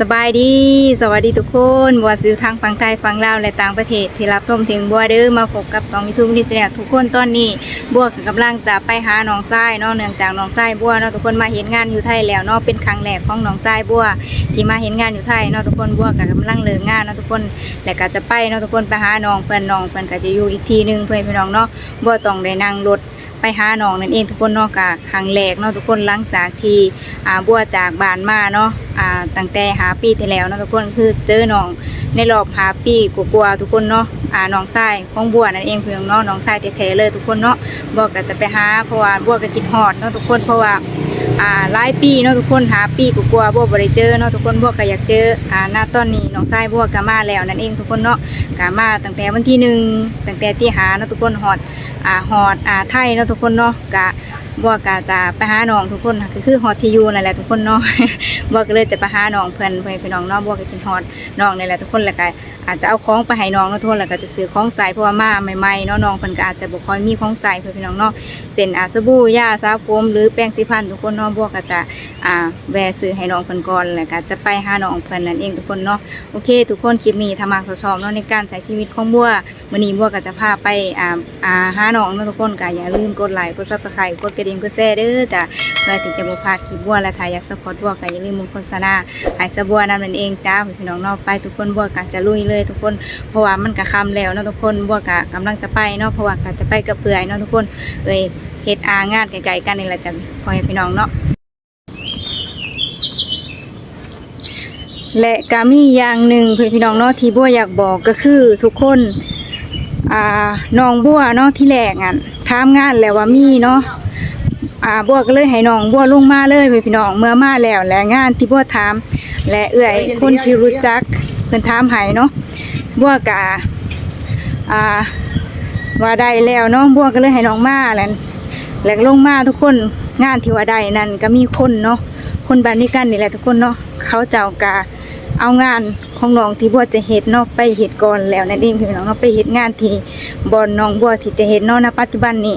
สบายดี สวัสดีทุกคนบัวสิวทางฝั่งไทยฝั่งลาวและต่างประเทศที่รับชมถึงบัวเด้อมาพบกับสองมิทุมที่แสดงทุกคนตอนนี้บัวกำลังจะไปหานองทรายเนาะเนื่องจากนองทรายบัวเนาะทุกคนมาเห็นงานอยู่ไทยแล้วเนาะเป็นครั้งแรกของนองทรายบัวที่มาเห็นงานอยู่ไทยเนาะทุกคนบัวก็กำลังเลิกงานเนาะทุกคนและก็จะไปเนาะทุกคนไปหานองเพื่อนนองเพื่อนก็จะอยู่อีกทีหนึงเพื่อนพี่น้องเนาะบัวต้องได้นั่งรถ ไปหาน้องนั่นเองทุกคนเนาะกะครั้งแรกเนาะทุกคนหลังจากที่อ่าบัวจากบ้านมาเนาะอ่าตั้งแต่หาปีที่แล้วเนาะทุกคนคือเจอน้องในรอบหาปีกว่าๆทุกคนเนาะอ่าน้องชายของบัวนั่นเองเพื่อนเนาะน้องชายแท้ๆเลยทุกคนเนาะบัวก็จะไปหาเพราะว่าบัวก็คิดฮอดเนาะทุกคนเพราะว่าอ่าหลายปีเนาะทุกคนหาปีกว่าๆบัวบ่ได้เจอเนาะทุกคนบัวก็อยากเจออ่าตอนนี้น้องชายบัวก็มาแล้วนั่นเองทุกคนเนาะก็มาตั้งแต่วันที่หนึ่งตั้งแต่ที่หาเนาะทุกคนฮอด อ่าฮอดอ่าไทยเนาะทุกคนเนาะกะบัวกะจะไปหาน้องทุกคนก็คือฮอดที่อยู่นั่นแหละทุกคนเนาะบัวก็เลยจะไปหาน้องเพื่อนเพื่อนพี่น้องเนาะบัวก็กินฮอดน้องนี่แหละทุกคนแล้วก็อาจจะเอาของไปให้น้องเนาะทุกคนแล้วก็จะซื้อของใส่เพราะว่ามาใหม่ๆเนาะน้องเพิ่นก็อาจจะบ่ค่อยมีของใส่เพื่อนพี่น้องเนาะเส้นอาสบู่ยาสระผมหรือแป้งสีฟันทุกคนเนาะบัวก็จะอ่าแวะซื้อให้น้องเพิ่นก่อนแล้วก็จะไปหาน้องเพิ่นนั่นเองทุกคนเนาะโอเค ทุกคนคลิปนี้ถ้ามาชอบเนาะในการใช้ชีวิตของบัววันนี้บัวก็จะพาไปอ่าอ่าหาน้องทุกคนก็อย่าลืมกดไลค์กดซับสไครต์กดกระดิ่งกดแชร์เด้อจ้ะเพื่อที่จะบ่พลาดคลิปบัวและค่ะอยากสปอร์ตบัวก็อย่าลืมมุงโฆษณาให้สบัวนั่นนั่นเองจ้าพี่น้องนาะไปทุกคนบัวก็จะลุยเลย ทุกคนเพราะว่ามันก็ค่ำแล้วเนาะทุกคนบัวก็กำลังจะไปเนาะเพราะว่าก็จะไปกับเพื่อนเนาะทุกคนเอ้ยเฮ็ดอางานไกลๆกันนี่แหละจ้ะพ่อแม่พี่น้องเนาะและก็มีอย่างหนึ่งเพื่อนพี่น้องเนาะที่บัวอยากบอกก็คือทุกคน อ่าน้องบัวเนาะที่แรกอะถามงานแล้วว่ามีเนาะอ่าบัวก็เลยให้น้องบัวลงมาเลยเพื่อนพี่น้องเมื่อมาแล้วและงานที่บัวถามและเอื้อยคนที่รู้จักเพิ่นถามให้เนาะบัวกะอ่าว่าได้แล้วเนาะบัวก็เลยให้น้องมาแล้วแล้วก็ลงมาทุกคนงานที่ว่าได้นั่นก็มีคนเนาะคนบ้านนี้กันนี่แหละทุกคนเนาะเขาเจ้ากะ เอางานของน้องที่บัวจะเฮ็ดนาะไปเฮ็ดก่อนแล้วนั่นเองพี่น้องเนาะไปเฮ็ดงานที่บอนน้องบัวที่จะเฮ็ดนาะณปัจจุบันนี้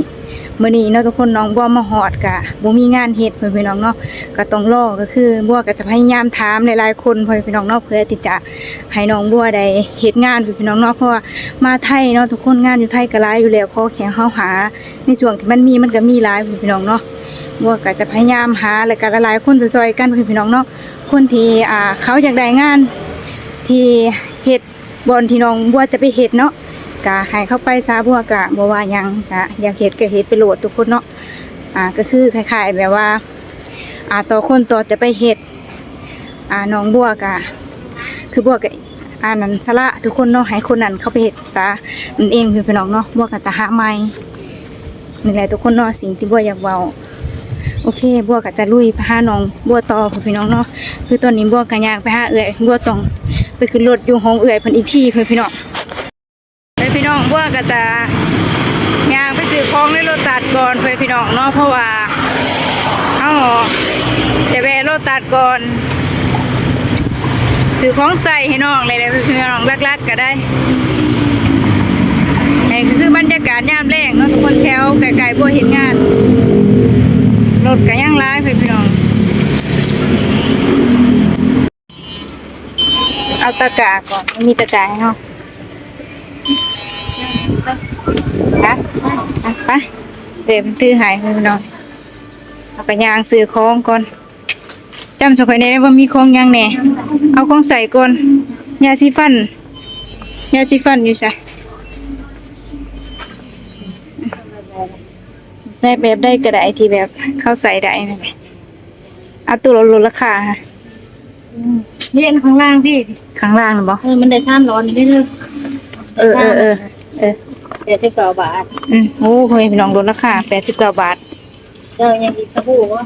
มื้อนี้เนาะทุกคนน้องบัวมาฮอดกะบ่มีงานเฮ็ดเพิ่นพี่น้องเนาะก็ต้องรอก็คือบัวก็จะพยายามถามหลายๆคนเพิ่นพี่น้องเนาะเพื่อที่จะให้น้องบัวได้เฮ็ดงานเพิ่นพี่น้องเนาะเพราะว่ามาไทยเนาะทุกคนงานอยู่ไทยก็หลายอยู่แล้วขอแค่เฮาหาในช่วงที่มันมีมันก็มีหลายเพิ่นพี่น้องเนาะ บัวก็จะพยายามหาแล้วก็หลายๆคนซอยๆกันเพิ่นพี่น้องเนาะคนที่อ่าเขาอยากได้งาน ที่เฮ็ดบอนที่น้องบัวจะไปเฮ็ดเนาะกะให้เข้าไปซาบัวกะบ่ว่ายังกะอยากเฮ็ดก็เฮ็ดไปโหลดทุกคนเนาะอ่าก็คือคล้ายๆแบบว่าอ่าต่อคนต่อจะไปเฮ็ดอ่าน้องบัวกะคือบัวกะอ่านั้นสละทุกคนเนาะให้คนนั้นเข้าไปเฮ็ดซะนั่นเองคือพี่น้องเนาะบัวก็จะหาใหม่นี่แหละทุกคนเนาะสิ่งที่บัวอยากเว้า โอเค บัวก็จะลุยไปหาน้องบัวต่อค่ะพี่น้องเนาะคือตอนนี้บัวก็อยากไปหาเอื้อยบัวต้องไปขึ้นรถอยู่ห้องเอื้อยเพิ่นอีกที่เพิ่นพี่น้องไปพี่น้องบัวก็จะยางไปซื้อของในรถตัดก่อนเพิ่นพี่น้องเนาะเพราะว่าเฮาจะแวะรถตัดก่อนซื้อของใส่ให้น้องเลยเลยพี่น้องลักๆก็ได้นี่คือบรรยากาศยามแรงเนาะทุกคนแถวไกลๆบัวเห็นงาน รถก็ยังร้ายไปพี่น้อง เอาตะก้าก่อนมันมีตะกาให้เนาะฮะอะไปเดี๋ยวมันตื้อหายไปพี่น้องเอาไปยางซื้อของก่อนจำสมัยนี้ว่ามีของยังแน่เอาของใส่ก่อนยาสีฟันยาสีฟันอยู่ใส่ ได้แบบได้กระไดที่แบบเข้าใส่ได้นะเอาตัวลดราคาค่ะเรียนข้างล่างพี่ข้างล่างน่ะบ่เออมันได้ซ้ำร้อนไม่เถอะเออเออเออเออเดี๋ยวสิบเก้าบาท อืมโอ้พ่อแม่พี่น้องลดราคาแปดสิบเก้าบาทเจ้ายังอีกสบู่วะ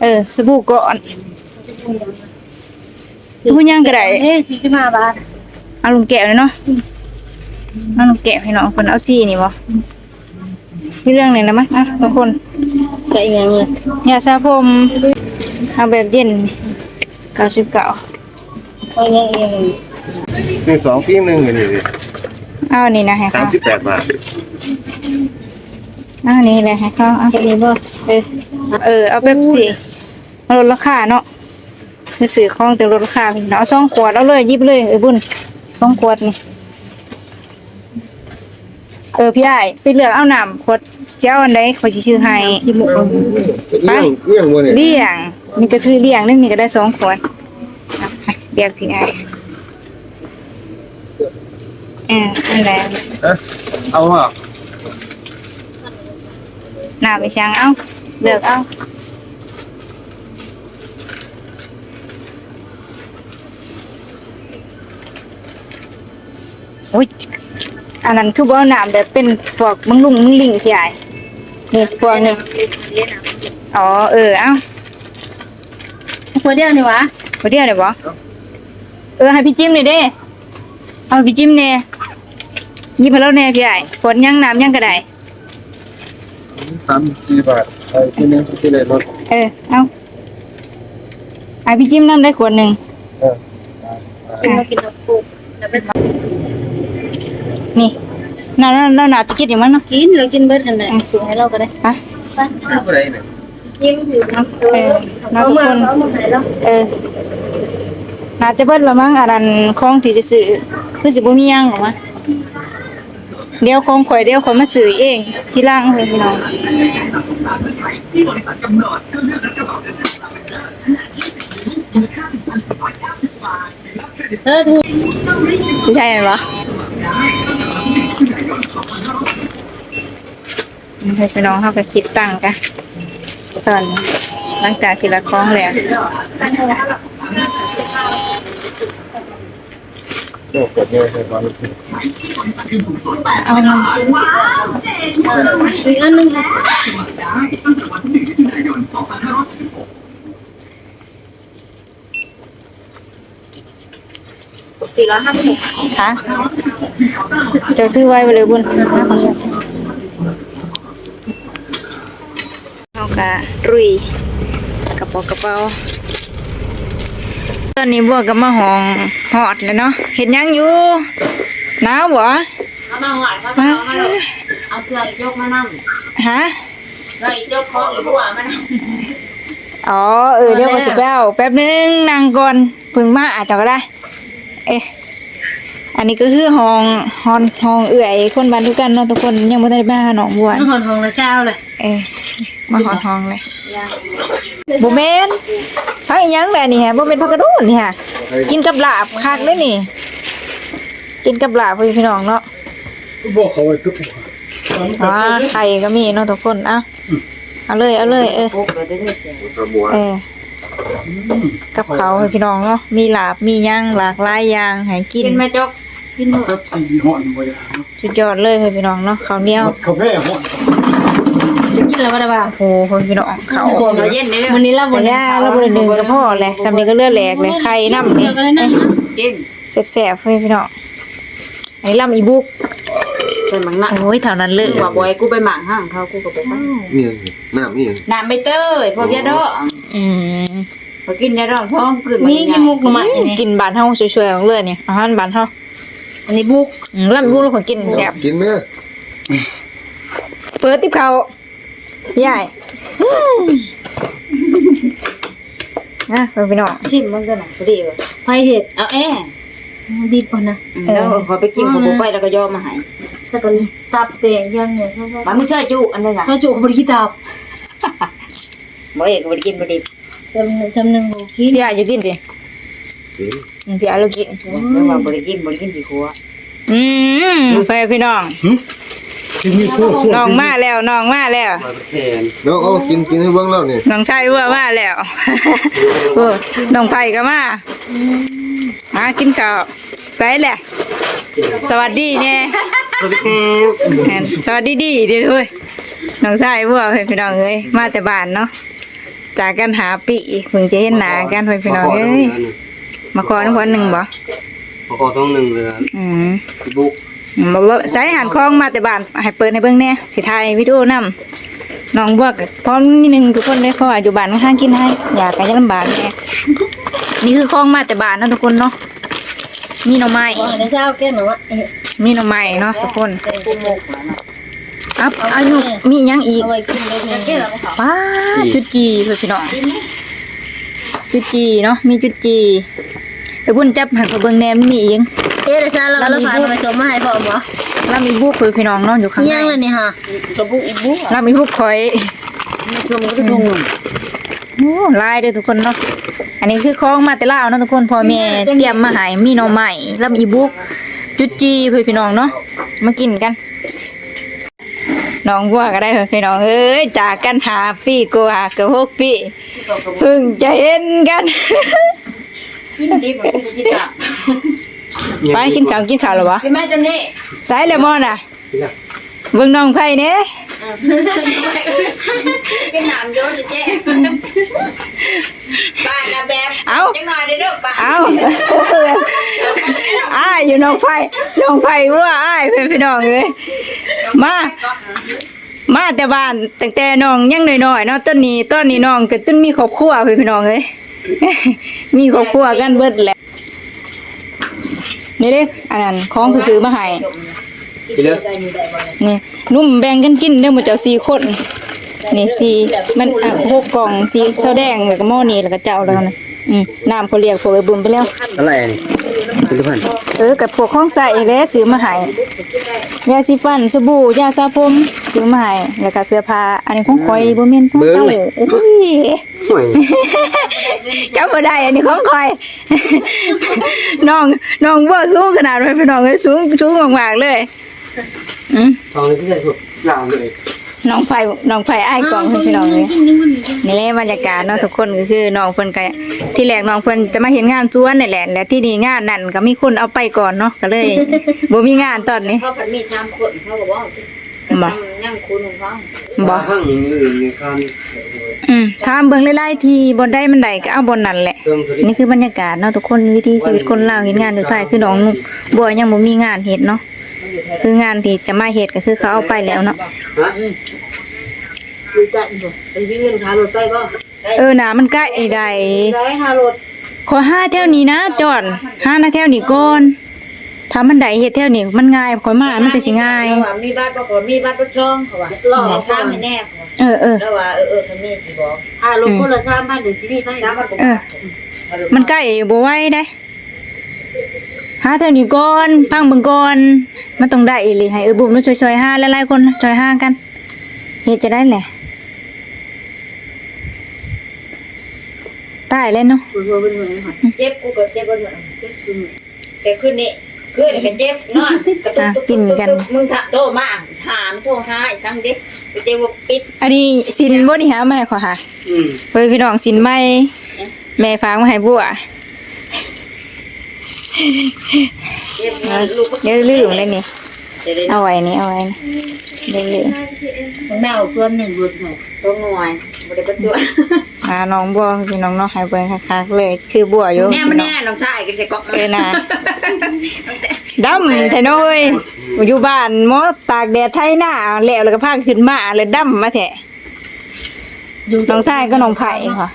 เออสบู่ก่อนสบู่ยังก็ได้เอ้ยสี่สิบห้าบาทเอาลุงแกะเลยเนาะเอาลุงแกะให้น้องคนเอาซี่นี่บ่ มีเรื่องไหนนะมั้ยอะทุกคนใส่ยังเลยยาสระผมเอาแบบเย็นเก้าสิบเก้าเอายังเองซื้อสองที่หนึ่งเลยนี่เอาอันนี้นะให้สาเขามสิบแปดบาทเอาอันนี้เลยให้เขาเอา จะมีบ่เออเออเอาแบบสี่มาลดราคาเนาะมือสื่อของเต็มรถราคาพี่น้องเอาสองขวดเอาเลยหยิบเลยเอ้ยบุญสองขวดนี่ เออพี่ไอ้ายไปเลือกเอาน้ำขวดเจ้าอันใดขอยสิชื่อให้เลี้ยงเลี้ยงบ่เนี่ยเลี้ยงนี่ก็ซื้อเลี้ยงนึงนี่ก็ได้สองขวดอะให้เรียกพี่ไอ้ายเอออันใดฮะเอาว่าน้ำไปช่างเอาเลือกเอาโอ้ย อันนั้นคือบ่เอาน้ำแบบเป็นพวกมึงลุงมึงลิงพี่ไอ้ายนี่พวกนี่อ๋อเออเอ้าคนเดียวนี่หวะบ่เดียวได้บ่เออให้พี่จิ้มหน่อยเด้เอาพี่จิ้มแน่หยิบให้เราแน่พี่ไอ้ายขวดยังน้ำยังก็ได้สามสี่บาทไปที่นึงที่เลยรถเออเอาให้พี่จิ้มน้ำได้ขวดหนึงเออเรากินน้ำปูแล้วไป นี่น่าน่าน่าน่าจะคิดอย่างมันเนาะกินเรากินเบิดกันเลยสูให้เราก็ได้ไปไปผู้ใดเนี่ยยิ้มถือน้ำเออเอามาเอามาให้เราเออน่าจะเบิดละมั้งอันนั้นของที่จะซื้อคือสิบ่มีหยังหรอกมะเดี๋ยวของข่อยเดี๋ยวข่อยมาซื้อเองที่ล่างเพิ่นพี่น้องเออถูกสิใช่อันบ่ ให้พี่น้องเฮาก็คิดตังค์กันตอนหลังจากที่ละของแล้วโอ้กดเนี่ยใส่บอลเอาเงินอีกอันนึ สี่ร้อยห้าสิบค่ะเจ้าถือไว้บ่เลยบุญขอเชิญเอากะรุยกระเป๋ากระเป๋าตอนนี้บัวก็มาห้องหอดแล้วเนาะเห็นยังอยู่หนาวบ่เอามาหวานเอามามาเอาเครื่องยกมานั่งฮะเลยยกของอีกหัวมานั่งอ๋อเออเดี๋ยวมาสิไปเอาแป๊บนึงนั่งก่อนเพึ่งมาอาจจะก็ได้ เอ๊ะอันนี้ก็คือห้องห้องห้องเอื่อย คนบ้านทุกกันเนาะทุกคนยังไม่ได้มาหาหนองบัวน้ำหอนทองละเช้าเลยเอ๊ะมาหอนห้องเลยบ่แม่นพักอีหยังแหละนี่ฮะบ่เป็นพักกระโดดนี่ฮะกินกับลาบคักเด้นี่ กินกับลาบพี่พี่น้องเนาะบอกเขาไว้ทุกอ่าไข่ก็มีเนาะทุกคนเอะเอาเลยเอาเลยเออกระบัวเออ กับเขาวให้พี่น้องเนาะมีลาบมีย่างหลากหลายอย่างให้กินกินไหมจกกินหมดซับซีห่อนบ่อยาสุดยอดเลยให้พี่น้องเนาะข้าวเหนียวกาแฟห่อนจะกินแล้วบ่ได้บ่าโอ้โหพี่น้องข้าว เราเย็นได้วันนี้เราบ่ย่าเราบ่ได้นึ่งกับพ่อแหละสำนี้ก็เลือดแหลกเลยไข่น้ำนี่ก็ได้นะกินแซ่บๆให้พี่น้องอันนี้ลำอีบุก ใส่หมังนะโอ้ยเท่านั้นเลยว่าบอยกูไปหมังห้างเขากูก็ไปห้างนี่น้ำนี่น้ำใบเตยพวกยาดองอืมพอกินยาดองท้องขึ้นมีกินมุกหน่อไม้นี่กินบ้านเฮาสวยๆของเลือดเนี่ยอาหารบ้านเฮาอันนี้บุกอืมลำอีบุกเราคนกินแซ่บกินไหมเปิดติบเขาพี่ใหญ่นะพี่น้องชิมมันก็หนักพอดีว่ะไผเห็ดเอาแอ้ดีป่ะนะแล้วขอไปกินของผมไปแล้วก็ยอมมาให้ แต่ก็ตับเตะยังเนี่ยมันไม่ใช่จุอันนั้นน่ะถ้าจุเขาบ่ได้คิดตับบ่เอกก็บ่ได้กินบ่ได้จำจำหนึ่งบ่กินพี่ใหญ่จะกินสิกินอืมพี่ใหญ่เรากินแล้วว่าบ่ได้กินบ่ได้กินสิครัวอืมไปพี่น้องที่มีโคตรน้องมาแล้วน้องมาแล้วแล้วเอากินกินให้เบิ่งแล้วนี่น้องชายว่ามาแล้วโอ้น้องไผ่ก็มามากินข้าวใส่แหละ สวัสดีเนี่ยแม่นสวัสดีดีเด้อเว้ยน้องชายว่าให้พี่น้องเอ้ยมาแต่บ้านเนาะจากกันหาปีเพิ่งจะเห็นหน้ากันให้พี่น้องเอ้ยมาขอน้ำพรหนึ่งบ่พอขอท้องหนึ่งเลยนะอืมบุ๊กมาบ่ใส่หันคล้องมาแต่บ้านให้เปิดให้เบิ่งแหน่สิถ่ายวิดีโอนำน้องบวกพร้อมนิดนึงทุกคนได้เพราะว่าอยู่บ้านข้างๆกินให้อยากกันจะลำบากแหน่นี่คือคล้องมาแต่บ้านเนาะทุกคนเนาะ มีหน่อไม้ว่าในเช้าแก้หนูอะมีหน่อไม้เนาะทุกคนกูมุกนะอัพอายุมีหยังอีกเอาไว้กินได้เนี่ยป้าจุดจีเพื่อนพี่น้องจุจีเนาะมีจุจีไอ้บุญจับให้เขาเบิ่งแหนมมีอีกเอ๊ะเดี๋ยวซะเราเราพามาส่งมาให้พ่อบ่แล้วมีบุกคือพี่น้องเนาะอยู่ข้างในยังเลยนี่ฮะกระบุกอีบุกแล้วมีบุกคอยไม่ชมก็ดุง โอ้ลายเด้อทุกคนเนาะอันนี้คือของมาแต่ลาวเนาะทุกคนพ่อแม่เตรียมมาให้มีหน่อไม้แล้วมีบุกจุจีเพื่อพี่น้องเนาะมากินกัน น้องบัวก็ได้เพื่อนพี่น้องเอ้ยจากกันหาปีกว่าเกือบหกปีเพิ่งจะเห็นกัน กินดิบมันกินตับไปกินข้าวกินข้าวแล้ววะกินแม่จนนี่สายเลมอนอะเบิ่งน้องไผ่เน่กินน้ำเย อะจะแจ้บ้านนะแบบเอาจังหน่อยเด้อบ้านเอาอ้ายอยู่น้องไผ่น้องไผ่วัวอ้ายเพื่อนพี่น้องเอ้ยมา มาแต่บ้านตั้งแต่น้องยังน้อยๆเนาะต้นนี้ต้นนี้น้องก็จนมีครอบครัวเพื่อนพี่น้องเอ้ย มีครอบครัวกันเบิดแหละนี่เด้อันนั้นของผู้ซื้อมาให้ ไปเลยนี่นุ่มแบ่งกันกินเด้อหมดเจ้าสี่คนนี่สี่มันอะหกกล่องสีเสื้อแดงแล้วก็หม้อนี่แล้วก็เจ้าแล้วนะอืมน้ำเขาเรียกพวกไอ้บุญไปแล้วอะไรอันนี่คุณทุกท่านเออกับพวกของใส่แล้วซื้อมาให้ยาสีฟันสบู่ยาสระผมซื้อมาให้แล้วก็เสื้อผ้าอันนี้ของข่อยบ่แม่นของเจ้าโอ้ยห่วยเจ้าบ่ได้อันนี้ของข่อยน้องน้องบ่สูงขนาดนั้นพี่น้องเอ้ยสูงสูงมากๆเลย อืมทองเลยที่ใส่สุดหลังเลยน้องไผ่น้องไผ่อ้ายกล่องให้พี่น้องเลยนี่แหละบรรยากาศเนาะทุกคนก็คือน้องเพิ่นก็ที่แรกน้องเพิ่นจะมาเห็นงานสวนนี่แหละและที่นี่งานนั่นก็มีคนเอาไปก่อนเนาะก็เลยบ่มีงานตอนนี้ เขาผัดมีสามคนเขาบอกว่าบ่ยังคุณของเขาบ่ข้างนี้อื่นในข้างอืมถามเบิ่งหลายๆที่บ่ได้มันใดก็เอาบ่นั่นแหละ เครื่องตัวนี้นี่คือบรรยากาศเนาะทุกคนวิถีชีวิตคนลาวเฮ็ดงานอยู่ไทยคือน้องนุกบัวยังบ่มีงานเฮ็ดเนาะ คืองานที่จะมาเฮ็ดก็คือเขาเอาไปแล้วเนาะฮะดูจันบ่ไปวิ่งเงินขารถไปบ่เออหนามันใกล้ไอ้ใดได้หารถขอห้าแถวนี้นะจอดห้านะแถวนี้ก่อนถ้ามันได้เฮ็ดแถวนี้มันง่ายข่อยมามันจะสิง่ายว่ามีบ้านประกอบมีบ้านประช่องเขาว่ารอถามให้แน่เออเออแล้วว่าเออเออเขามีสิบอกหารถคนละ3,000ถึงสิมีไปสามมันก็เออมันใกล้บ่ไหวได้หาแถวนี้ก่อนพังเบิ่งก่อน มันต้องได้อีหลีให้เออบุ้มแล้ช่วยๆหาหลายๆคนช่วยหากันเฮ็ดจะได้แหละตายเลยเนาะเจ็บกูก็เจ็บบ่เหมือนเจ็บแต่คืนนี้คืนก็เจ็บนอนกระตุกอะตุกกินกันมึงถ้าโตมากถามโทรหาไอ้ซังเด็กไปเจ็บว่ปิดอันนี้สินบ่นี่หามาให้ขอหาอืมเฮ้ยพี่น้องสินใหม่แม่ฝากมาให้บัว เจ็บนะลูกเดี๋ยวลืมเลยนี่จะได้เอาไว้นี่เอาไว้นี่เดี๋ยวลืมแมวเพื่อนหนึ่งบุญให้ตัวหน่วยบ่ได้ประจวบอ่าน้องบัวพี่น้องเนาะให้เบิ่งคักๆเลย คือบัวอยู่แน่มาแน่น้องชายก็ใส่ก๊อกเออน่ะดำแท้น้อยอยู่บ้านหมอตากแดดไทยหน้าแล้วแล้วก็พาขึ้นมาแล้วดำมาแท้น้องชายก็น้องไผ่ค่ะ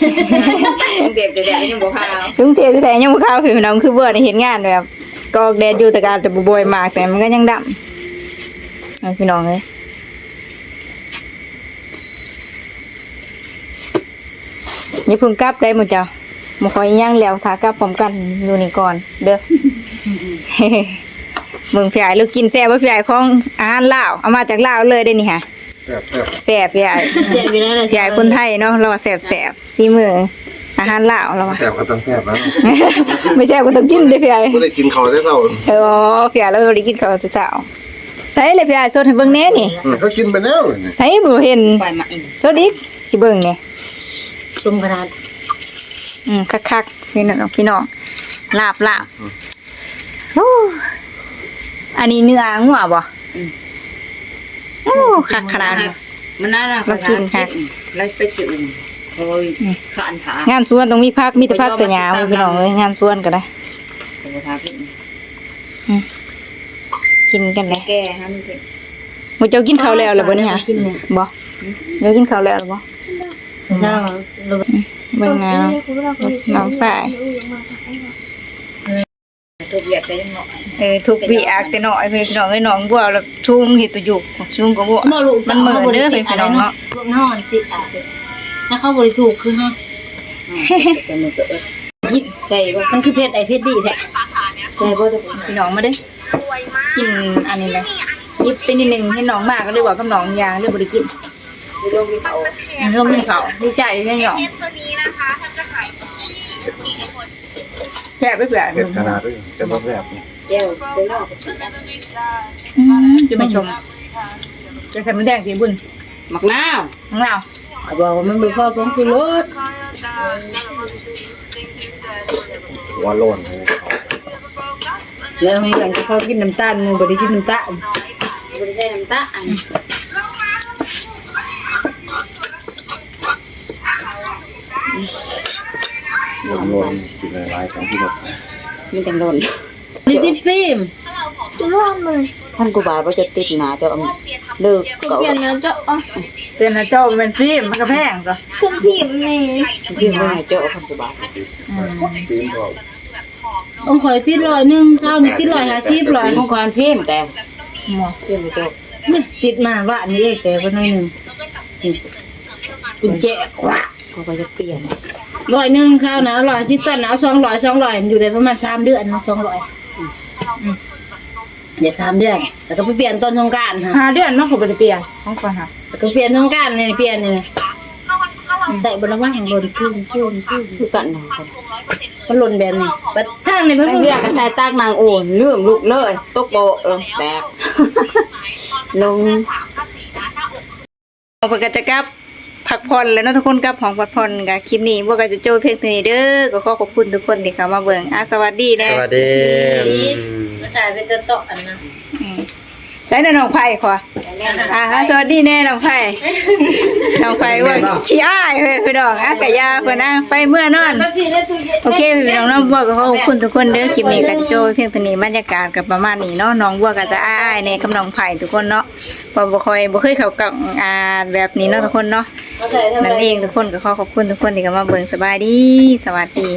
ต้องเก็บแต่แดดยังบ่พาวถึงเทแต่ยังบ่เข้าวคือพี่น้องคือบัวได้เห็นงานแบบก็ออกแดดอยู่แต่การแต่บ่บ่อยมากแต่มันก็ยังดำเอาพี่น้องเอ้ยอย่าเพึ่งกลับได้หมดเจ้ามาคอยย่างแล้วทากลับพร้อมกันอยู่นี่ก่อน เด้อมึงพี่ใหญ่ลูกกินแซ่บบ่พี่ใหญ่ของอาหารลาวเอามาจากลาวเลยได้นี่ค่ะ แซ่บแซ่บแซ่บพี่ใหญ่เสียไปแล้วนะพี่ใหญ่คนไทยเนาะเราว่าแซ่บแซ่บซีมืออาหารลาวเราว่าแซ่บก็ต้องแซ่บแล้วไม่แซ่บก็ต้องกินเด้อพี่ใหญ่ก็ได้กินเขาได้เราเออพี่ใหญ่เราได้กินข้าวเช้าใส่เลยพี่ใหญ่สดให้เบิ่งแหน่นี่อืมเขากินไปแล้วนี่ใส่บ่เห็นปล่อยมาอีกสดอีกสิเบิ่งนี่ซุ่มขนาดอืมคักๆพี่น้องพี่น้องลาบลาบโอ้อันนี้เนื้องัวบ่ โอ้คักขนาดนี้ มันน่ารักมากินค่ะ แล้วไปซื้อโอ้ยขานขางานสวนต้องมีพักมีแต่พักแต่หญ้าไว้พี่น้องเอ้ยงานสวนก็ได้ตัวทาพี่กินกันเลยแก่ฮะมึงหมูเจ้ากินข้าวแล้วหรือบ่นี่ฮะกินเนี่ยบ่เดี๋ยวกินข้าวแล้วหรือบ่เช้าเราเบิ่งงานน้องสาย ตัวเบียดไปยังเนาะเออทุกวิอักแต่น้อยเพิ่นพี่น้องเอ้ยน้องบัวแล้วชุ่มเฮ็ดตัวอยู่ชุ่มก็บ่บ่ลูกมันเหมือนเด้อเพิ่นพี่น้องเนาะลูกนอนติดอะถ้าเขาบริถูกคือฮะแต่มันก็เออยิบใส่บ่มันคือเพชรไอเพชรดีแท้ใส่บ่ทุกคนพี่น้องมาเด้อกินอันนี้เลยยิบไปนิดนึงให้น้องมากก็เลยบอกกับน้องยางเลยบ่ได้กินมีลงมีเขาเริ่มกินข้าวดีใจที่น้อง แค่ไปเผื่อเผ็ดขนาดนี้จะบ่แบบนี้แก้วเป็นนอกอืมจะไม่ชมจะใส่มันแดงสีบุญหมักนาวข้างหน้าเขาบอกว่ามันบ่พอผงชูรสหัวโล้นแล้วให้กันก็เขากินน้ำตาลหมูบ่ได้กินน้ำตาลบ่ได้ใส่น้ำตาล โล้นโล้นกินหลายๆของที่แบบมันจังโดนลิติดฟิล์มท่านกูบาบ่จะติดหนาจะเอาเลิกก็เปลี่ยนเนื้อเจาะอ๋อเตือนนะเจ้าเป็นฟิล์มมันก็แพงจ้ะเป็นผีมันนี่พี่บ่ให้เจ้าท่านกูบาตีนก็องข่อยติดร้อยหนึ่งเช้านี่ติดร้อยห้าสิบร้อยของความเพิ่มแต่หมอเพิ่มเจ้านี่ติดมาว่าอันนี้เองแต่ก็น้อยหนึ่งกุญแจขวา เขาก็จะเปลี่ยนร้อยหนึ่งข้าวหนาวร้อยสิบตันหนาวสองร้อยสองร้อยอยู่ได้ประมาณสามเดือนเนาะสองร้อยเดี๋ยวสามเดือนแล้วก็ไปเปลี่ยนต้นสงกรารค่ะหาเดือนเนาะเขาบ่ได้เปลี่ยนของก่อนค่ะแล้วก็เปลี่ยนสงกรารเนี่ยเปลี่ยนเนี่ยใส่บนระว่างบนขึ้นขึ้นขึ้นคือกันเนาะมันหล่นแบบนี้บัดทางในพระไอ้พุทธเรื่องก็ใส่ตากนางโอนลืมลูกเลยตกโปะเออแตกลงเอาไปกันจะกลับ พักผ่อนแล้วเนาะทุกคนกลับของพักผ่อนกับคลิปนี้พวกก็จะโจ้เพียงเท่านี้เด้อก็ขอขอบคุณทุกคนที่เข้ามาเบิ่งอะสวัสดีแน่สวัสดีมันกลายเป็นตัวโตะอันนะ อืม ใช้ในน้องไผ่ขออะสวัสดีแน่น้องไผ่น้องไผ่ว่าขี้อ้ายเฮ้ยพี่น้องอะกะยาเพิ่นอะไปเมื่อนอนมาพี่ได้ตู้เย็นโอเคพี่น้องน้องบัวก็ขอขอบคุณทุกคนเด้อคลิปนี้กันโจเพียงเท่านี้บรรยากาศกับประมาณนี้เนาะน้องบัวก็จะอ้ายๆในกับน้องไผ่ทุกคนเนาะบ่บ่ค่อยบ่เคยเข้ากล่องอ่าแบบนี้เนาะทุกคนเนาะเอาใส่เท่าไหนั่นร่เองทุกคนก็ขอขอบคุณทุกคนที่เข้ามาเบิ่งสบายดี สวัสดี